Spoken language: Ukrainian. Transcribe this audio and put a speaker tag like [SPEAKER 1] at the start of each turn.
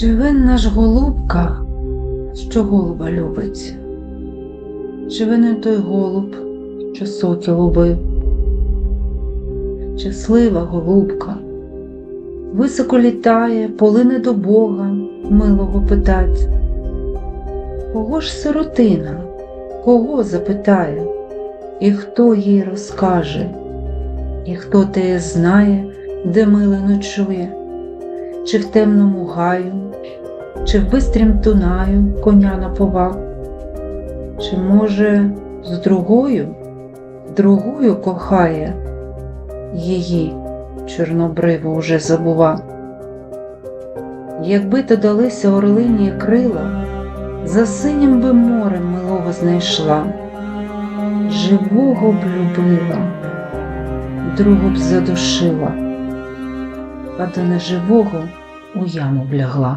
[SPEAKER 1] Чи винна ж голубка, що голуба любить? Чи винен той голуб, що соки лубив? Щаслива голубка, високо літає, полине до Бога, милого питать. Кого ж сиротина, кого запитає, і хто їй розкаже, і хто теє знає, де милий ночує, чи в темному гаю, чи в бистрім тунаю коня наповав, чи, може, з другою, другою кохає, її чорнобриво уже забува. Якби то далися орлині крила, за синім би морем милого знайшла, живого б любила, другу б задушила, а до неживого у яму б лягла.